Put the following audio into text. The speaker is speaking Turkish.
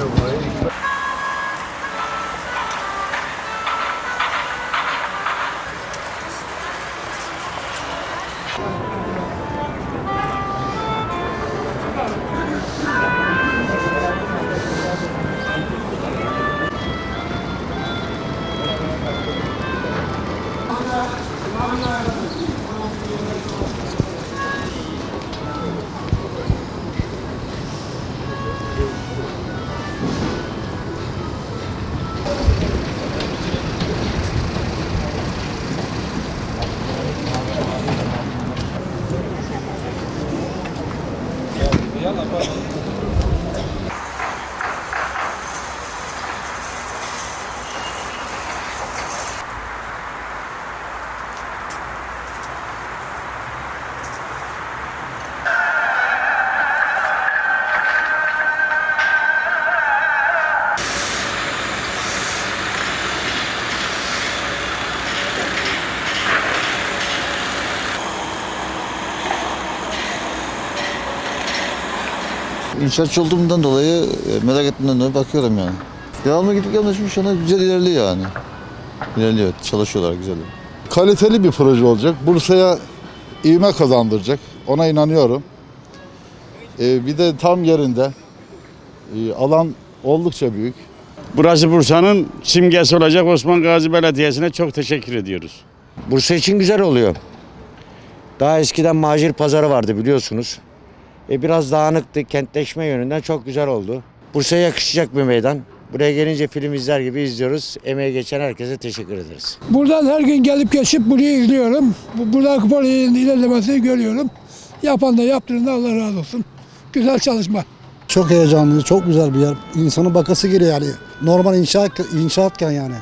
away. Oh, İnşaatçı olduğumdan dolayı e, merak ettiğimden dolayı bakıyorum yani. Devamlı gidip şu anda güzel ilerliyor yani. İlerliyor, çalışıyorlar güzel. kaliteli bir proje olacak. Bursa'ya ivme kazandıracak. Ona inanıyorum. Ee, bir de tam yerinde. Ee, alan oldukça büyük. Burası Bursa'nın simgesi olacak Osman Gazi Belediyesi'ne çok teşekkür ediyoruz. Bursa için güzel oluyor. Daha eskiden macir pazarı vardı biliyorsunuz. E biraz dağınıktı. Kentleşme yönünden çok güzel oldu. Bursa'ya yakışacak bir meydan. Buraya gelince film izler gibi izliyoruz. Emeği geçen herkese teşekkür ederiz. Buradan her gün gelip geçip burayı izliyorum. Bu- Buradaki projenin ilerlemesini görüyorum. Yapan da yaptıran da Allah razı olsun. Güzel çalışma. Çok heyecanlı, çok güzel bir yer. İnsanın bakası geliyor yani. Normal inşaat inşaatken yani.